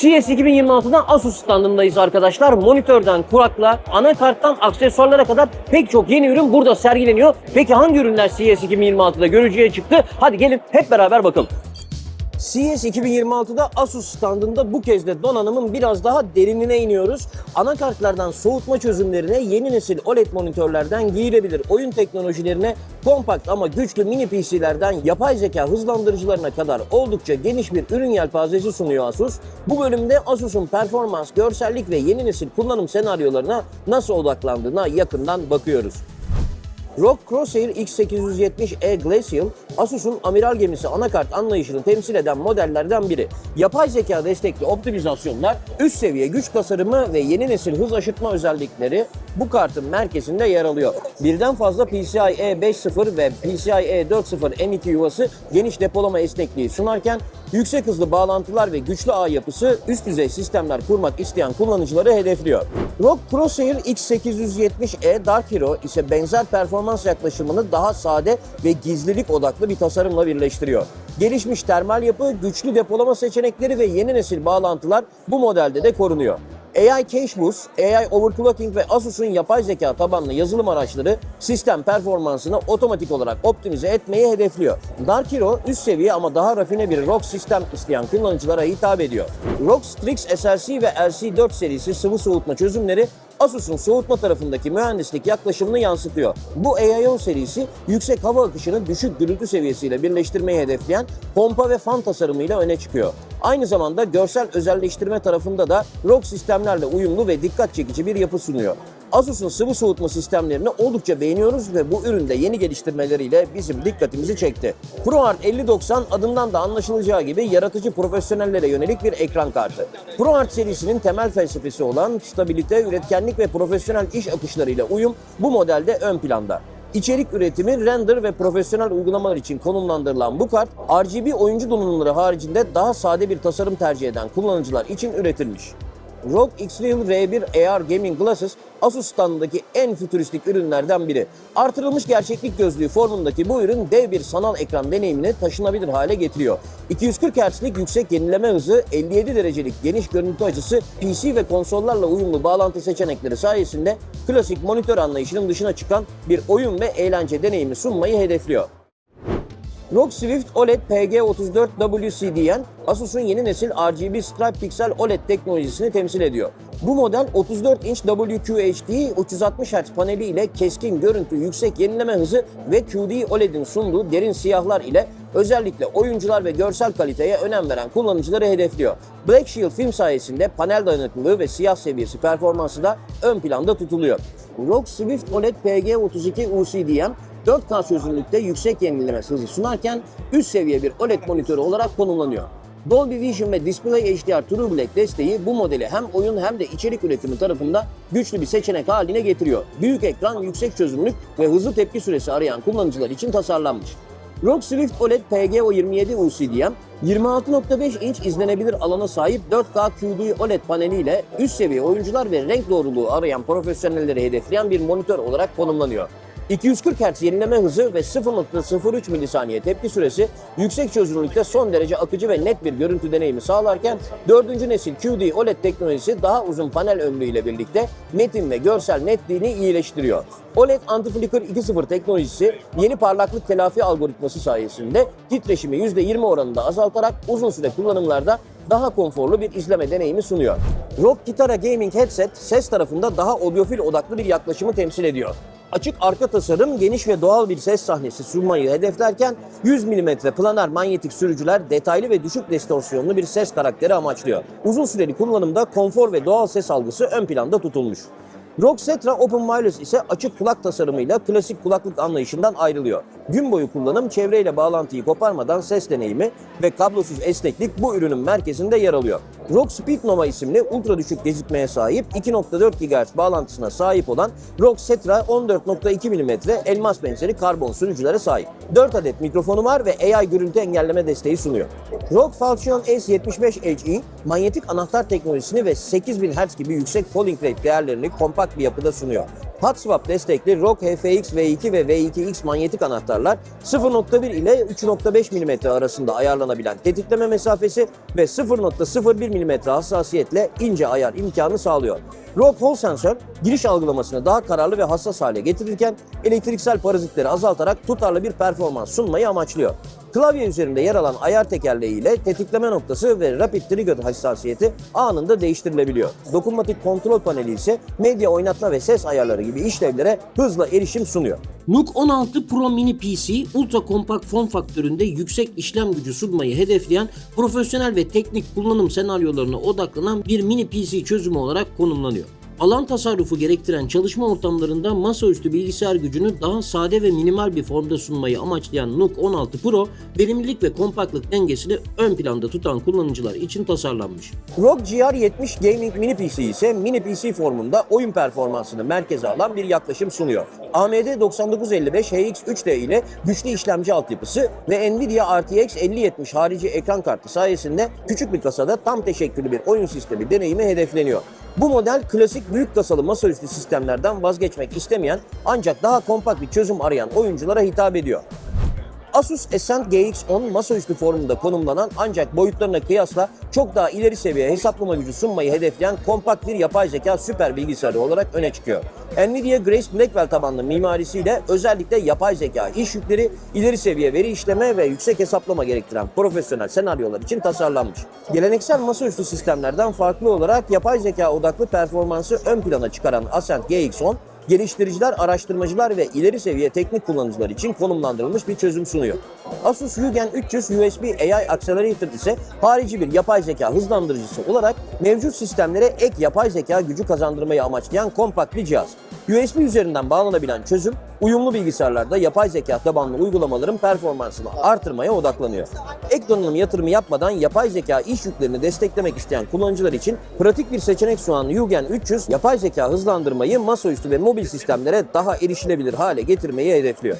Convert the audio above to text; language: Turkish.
CES 2026'da Asus standındayız arkadaşlar. Monitörden kulakla, anakarttan aksesuarlara kadar pek çok yeni ürün burada sergileniyor. Peki hangi ürünler CES 2026'da görücüye çıktı? Hadi gelin hep beraber bakalım. CES 2026'da Asus standında bu kez de donanımın biraz daha derinine iniyoruz. Anakartlardan soğutma çözümlerine, yeni nesil OLED monitörlerden giyilebilir oyun teknolojilerine, kompakt ama güçlü mini PC'lerden yapay zeka hızlandırıcılarına kadar oldukça geniş bir ürün yelpazesi sunuyor Asus. Bu bölümde Asus'un performans, görsellik ve yeni nesil kullanım senaryolarına nasıl odaklandığına yakından bakıyoruz. ROG Crosshair X870E Glacial, Asus'un amiral gemisi anakart anlayışını temsil eden modellerden biri. Yapay zeka destekli optimizasyonlar, üst seviye güç tasarımı ve yeni nesil hız aşıtma özellikleri bu kartın merkezinde yer alıyor. Birden fazla PCIe 5.0 ve PCIe 4.0 M2 yuvası geniş depolama esnekliği sunarken yüksek hızlı bağlantılar ve güçlü ağ yapısı üst düzey sistemler kurmak isteyen kullanıcıları hedefliyor. ROG Crosshair X870E Dark Hero ise benzer performans yaklaşımını daha sade ve gizlilik odaklı bir tasarımla birleştiriyor. Gelişmiş termal yapı, güçlü depolama seçenekleri ve yeni nesil bağlantılar bu modelde de korunuyor. AI Cache Boost, AI Overclocking ve Asus'un yapay zeka tabanlı yazılım araçları sistem performansını otomatik olarak optimize etmeyi hedefliyor. Dark Hero üst seviye ama daha rafine bir ROG sistem isteyen kullanıcılara hitap ediyor. ROG Strix SLC ve LC4 serisi sıvı soğutma çözümleri Asus'un soğutma tarafındaki mühendislik yaklaşımını yansıtıyor. Bu AIO serisi yüksek hava akışını düşük gürültü seviyesiyle birleştirmeyi hedefleyen pompa ve fan tasarımıyla öne çıkıyor. Aynı zamanda görsel özelleştirme tarafında da ROG sistemlerle uyumlu ve dikkat çekici bir yapı sunuyor. Asus'un sıvı soğutma sistemlerini oldukça beğeniyoruz ve bu üründe yeni geliştirmeleriyle bizim dikkatimizi çekti. ProArt 5090 adından da anlaşılacağı gibi yaratıcı profesyonellere yönelik bir ekran kartı. ProArt serisinin temel felsefesi olan stabilite, üretkenlik ve profesyonel iş akışlarıyla uyum bu modelde ön planda. İçerik üretimi, render ve profesyonel uygulamalar için konumlandırılan bu kart, RGB oyuncu donanımları haricinde daha sade bir tasarım tercih eden kullanıcılar için üretilmiş. ROG X-Real R1 AR Gaming Glasses Asus standındaki en fütüristik ürünlerden biri. Artırılmış gerçeklik gözlüğü formundaki bu ürün dev bir sanal ekran deneyimini taşınabilir hale getiriyor. 240 Hz'lik yüksek yenileme hızı, 57 derecelik geniş görüntü açısı, PC ve konsollarla uyumlu bağlantı seçenekleri sayesinde klasik monitör anlayışının dışına çıkan bir oyun ve eğlence deneyimi sunmayı hedefliyor. ROG Swift OLED PG34 WCDN, Asus'un yeni nesil RGB Stripe Pixel OLED teknolojisini temsil ediyor. Bu model 34 inç WQHD 360 Hz paneli ile keskin görüntü, yüksek yenileme hızı ve QD OLED'in sunduğu derin siyahlar ile özellikle oyuncular ve görsel kaliteye önem veren kullanıcıları hedefliyor. Black Shield film sayesinde panel dayanıklılığı ve siyah seviyesi performansı da ön planda tutuluyor. ROG Swift OLED PG32 UCDM 4K çözünürlükte yüksek yenileme hızı sunarken üst seviye bir OLED monitörü olarak konumlanıyor. Dolby Vision ve Display HDR True Black desteği bu modeli hem oyun hem de içerik üretimi tarafında güçlü bir seçenek haline getiriyor. Büyük ekran, yüksek çözünürlük ve hızlı tepki süresi arayan kullanıcılar için tasarlanmış. ROG Swift OLED PGO27 UCDM 26.5 inç izlenebilir alana sahip 4K QD OLED paneliyle üst seviye oyuncular ve renk doğruluğu arayan profesyonelleri hedefleyen bir monitör olarak konumlanıyor. 240 Hz yenileme hızı ve 0.03 milisaniye tepki süresi yüksek çözünürlükte son derece akıcı ve net bir görüntü deneyimi sağlarken 4. nesil QD OLED teknolojisi daha uzun panel ömrüyle birlikte metin ve görsel netliğini iyileştiriyor. OLED Anti-Flicker 2.0 teknolojisi yeni parlaklık telafi algoritması sayesinde titreşimi %20 oranında azaltarak uzun süre kullanımlarda daha konforlu bir izleme deneyimi sunuyor. ROG Kitara Gaming Headset ses tarafında daha audiofil odaklı bir yaklaşımı temsil ediyor. Açık arka tasarım geniş ve doğal bir ses sahnesi sunmayı hedeflerken 100 mm planar manyetik sürücüler detaylı ve düşük distorsiyonlu bir ses karakteri amaçlıyor. Uzun süreli kullanımda konfor ve doğal ses algısı ön planda tutulmuş. ROG Setra Open Wireless ise açık kulak tasarımıyla klasik kulaklık anlayışından ayrılıyor. Gün boyu kullanım çevreyle bağlantıyı koparmadan ses deneyimi ve kablosuz esneklik bu ürünün merkezinde yer alıyor. ROG Speak Nova isimli ultra düşük gecikmeye sahip 2.4 GHz bağlantısına sahip olan ROG Setra 14.2 mm elmas benzeri karbon sürücülere sahip. 4 adet mikrofonu var ve AI görüntü engelleme desteği sunuyor. ROG Falchion S75 HE manyetik anahtar teknolojisini ve 8000 Hz gibi yüksek polling rate değerlerini kompakt bir yapıda sunuyor. Hot swap destekli ROG HFX V2 ve V2X manyetik anahtarlar 0.1 ile 3.5 mm arasında ayarlanabilen tetikleme mesafesi ve 0.01 mm hassasiyetle ince ayar imkanı sağlıyor. ROG Hall sensör giriş algılamasını daha kararlı ve hassas hale getirirken elektriksel parazitleri azaltarak tutarlı bir performans sunmayı amaçlıyor. Klavye üzerinde yer alan ayar tekerleği ile tetikleme noktası ve Rapid Trigger hassasiyeti anında değiştirilebiliyor. Dokunmatik kontrol paneli ise medya oynatma ve ses ayarları gibi işlevlere hızla erişim sunuyor. NUC 16 Pro Mini PC, ultra kompakt form faktöründe yüksek işlem gücü sunmayı hedefleyen profesyonel ve teknik kullanım senaryolarına odaklanan bir mini PC çözümü olarak konumlanıyor. Alan tasarrufu gerektiren çalışma ortamlarında masaüstü bilgisayar gücünü daha sade ve minimal bir formda sunmayı amaçlayan NUC 16 Pro, verimlilik ve kompaktlık dengesini ön planda tutan kullanıcılar için tasarlanmış. ROG GR70 Gaming Mini PC ise mini PC formunda oyun performansını merkeze alan bir yaklaşım sunuyor. AMD 9955 HX3D ile güçlü işlemci altyapısı ve Nvidia RTX 5070 harici ekran kartı sayesinde küçük bir kasada tam teşekküllü bir oyun sistemi deneyimi hedefleniyor. Bu model klasik büyük kasalı masaüstü sistemlerden vazgeçmek istemeyen ancak daha kompakt bir çözüm arayan oyunculara hitap ediyor. Asus Ascent GX10 masaüstü formunda konumlanan ancak boyutlarına kıyasla çok daha ileri seviye hesaplama gücü sunmayı hedefleyen kompakt bir yapay zeka süper bilgisayarı olarak öne çıkıyor. Nvidia Grace Blackwell tabanlı mimarisiyle özellikle yapay zeka iş yükleri, ileri seviye veri işleme ve yüksek hesaplama gerektiren profesyonel senaryolar için tasarlanmış. Geleneksel masaüstü sistemlerden farklı olarak yapay zeka odaklı performansı ön plana çıkaran Ascent GX10 geliştiriciler, araştırmacılar ve ileri seviye teknik kullanıcılar için konumlandırılmış bir çözüm sunuyor. Asus Yugen 300 USB AI Accelerator ise harici bir yapay zeka hızlandırıcısı olarak mevcut sistemlere ek yapay zeka gücü kazandırmayı amaçlayan kompakt bir cihaz. USB üzerinden bağlanabilen çözüm, uyumlu bilgisayarlarda yapay zeka tabanlı uygulamaların performansını artırmaya odaklanıyor. Ek donanım yatırımı yapmadan yapay zeka iş yüklerini desteklemek isteyen kullanıcılar için pratik bir seçenek sunan Yugen 300, yapay zeka hızlandırmayı masaüstü ve mobil sistemlere daha erişilebilir hale getirmeyi hedefliyor.